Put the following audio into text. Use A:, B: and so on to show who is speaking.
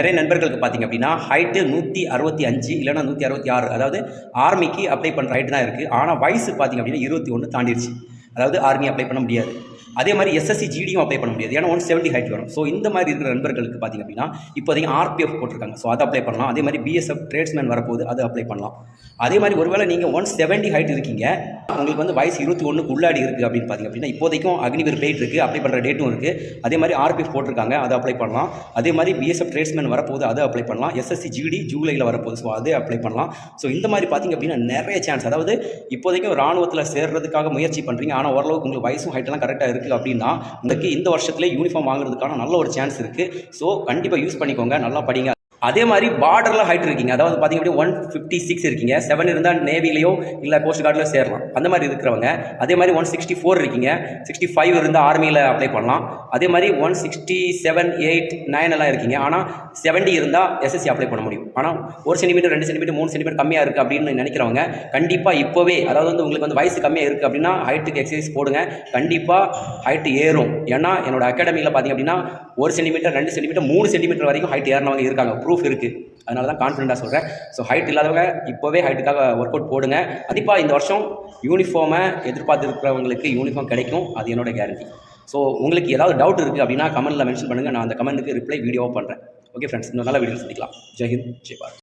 A: நிறைய நண்பர்களுக்கு பார்த்தீங்க அப்படின்னா ஹைட்டு நூற்றி அறுபத்தி அஞ்சு இல்லைனா நூற்றி அறுபத்தி ஆறு. அதாவது ஆர்மிக்கு அப்ளை பண்ணுற ஹைட்டு தான் இருக்குது ஆனால் வயசு பார்த்தீங்க அப்படின்னா இருபத்தி ஒன்று தாண்டிடுச்சு அதாவது ஆர்மி அப்ளை பண்ண முடியாது. அதே மாதிரி எஸ்எஸ்சி ஜிடியும் அப்ளை பண்ண முடியாது. ஏன்னா ஒன் செவன்ட்டி ஹைட் வரும் ஸோ இந்த மாதிரி இருக்கிற நண்பர்களுக்கு பார்த்தீங்க அப்படின்னா இப்போதைக்கு ஆர்பிஎஃப் போட்டிருக்காங்க. ஸோ அதை அப்ளை பண்ணலாம். அதே மாதிரி பிஎஸ்எஃப் ட்ரேட்ஸ்மேன் வரப்போகுது அதை அப்ளை பண்ணலாம். அதே மாதிரி ஒருவேளை நீங்கள் ஒன் செவன்ட்டி ஹைட் இருக்கீங்க உங்களுக்கு வந்து வயசு இருபத்தி ஒன்றுக்கு உள்ளாடி இருக்குது அப்படின்னு பார்த்தீங்க அப்படின்னா இப்போதைக்கும் அக்னிவீர் டேட் இருக்குது அப்ளை பண்ணுற டேட்டும் இருக்குது அதே மாதிரி ஆர்பிஎஃப் போட்டிருக்காங்க அதை அப்ளை பண்ணலாம். அதே மாதிரி பிஎஸ்எஃப் ட்ரேட்ஸ்மேன் வரப்போகுது அதை அப்ளை பண்ணலாம். எஸ்எஸ்சி ஜிடி ஜூலையில் வரப்போகுது ஸோ அதை அப்ளை பண்ணலாம். ஸோ இந்த மாதிரி பார்த்தீங்க அப்படின்னா நிறைய சான்ஸ் அதாவது இப்போதைக்கும் ராணுவத்தில் சேர்றதுக்காக முயற்சி பண்ணுறீங்க ஆனால் ஓரளவுக்கு உங்களுக்கு வயசும் ஹைட்டெல்லாம் கரெக்டாக இருக்குது அப்படின்னா உங்களுக்கு இந்த வருஷத்துல யூனிஃபார்ம் வாங்குறதுக்கான நல்ல ஒரு சான்ஸ் இருக்குது ஸோ கண்டிப்பாக யூஸ் பண்ணிக்கோங்க. நல்லா படிங்க. அதே மாதிரி பார்டரில் ஹைட் இருக்கீங்க. அதாவது பார்த்தீங்க அப்படின்னா ஒன் ஃபிஃப்டி சிக்ஸ் இருக்கீங்க. செவன் இருந்தால் நேவிலையோ இல்லை கோஸ்ட் கார்டில் சேரலாம். அந்த மாதிரி இருக்கிறவங்க அதே மாதிரி ஒன் சிக்ஸ்டி ஃபோர் இருக்கீங்க. சிக்ஸ்டி ஃபைவ் இருந்தால் ஆர்மியில் அப்ளை பண்ணலாம். அதே மாதிரி one sixty seven eight nine எல்லாம் இருக்கீங்க. ஆனால் செவன்ட்டி இருந்தால் எஸ்எஸ்சி அப்ளை பண்ண முடியும். ஆனால் ஒரு சென்டிமீட்டர் ரெண்டு சென்டிமீட்டர் மூணு சென்டிமீட்டர் கம்மியாக இருக்குது அப்படின்னு நினைக்கிறவங்க கண்டிப்பாக இப்போவே அதாவது வந்து உங்களுக்கு வந்து வயசு கம்மியாக இருக்குது அப்படின்னா ஹைட்டுக்கு எக்ஸசைஸ் போடுங்க. கண்டிப்பாக ஹைட்டு ஏறும். ஏன்னா என்னோட அகாடமியில் பார்த்தீங்க அப்படின்னா ஒரு சென்டிமீட்டர் ரெண்டு சென்டிமீட்டர் மூணு சென்டிமீட்டர் வரைக்கும் ஹைட் ஏறினவங்க இருக்காங்க. ப்ரூஃப் இருக்குது அதனால தான் கான்ஃபிடண்ட்டாக சொல்கிறேன் ஸோ ஹைட் இல்லாதவங்க இப்போவே ஹைட்டுக்காக ஒர்க் அவுட் போடுங்க. கண்டிப்பாக இந்த வருஷம் யூனிஃபார்மை எதிர்பார்த்துருக்கிறவங்களுக்கு யூனிஃபார்ம் கிடைக்கும். அது என்னோட கேரண்டி ஸோ உங்களுக்கு ஏதாவது டவுட் இருக்குது அப்படின்னா கமெண்ட்டில் மென்ஷன் பண்ணுங்கள் நான் அந்த கமெண்ட்டுக்கு ரிப்ளை வீடியோவாக பண்ணுறேன் ஓகே ஃப்ரெண்ட்ஸ் இன்னும் நல்ல வீடியோ சந்திக்கலாம். ஜெய்ஹிந்த் ஜெய் பாரத்.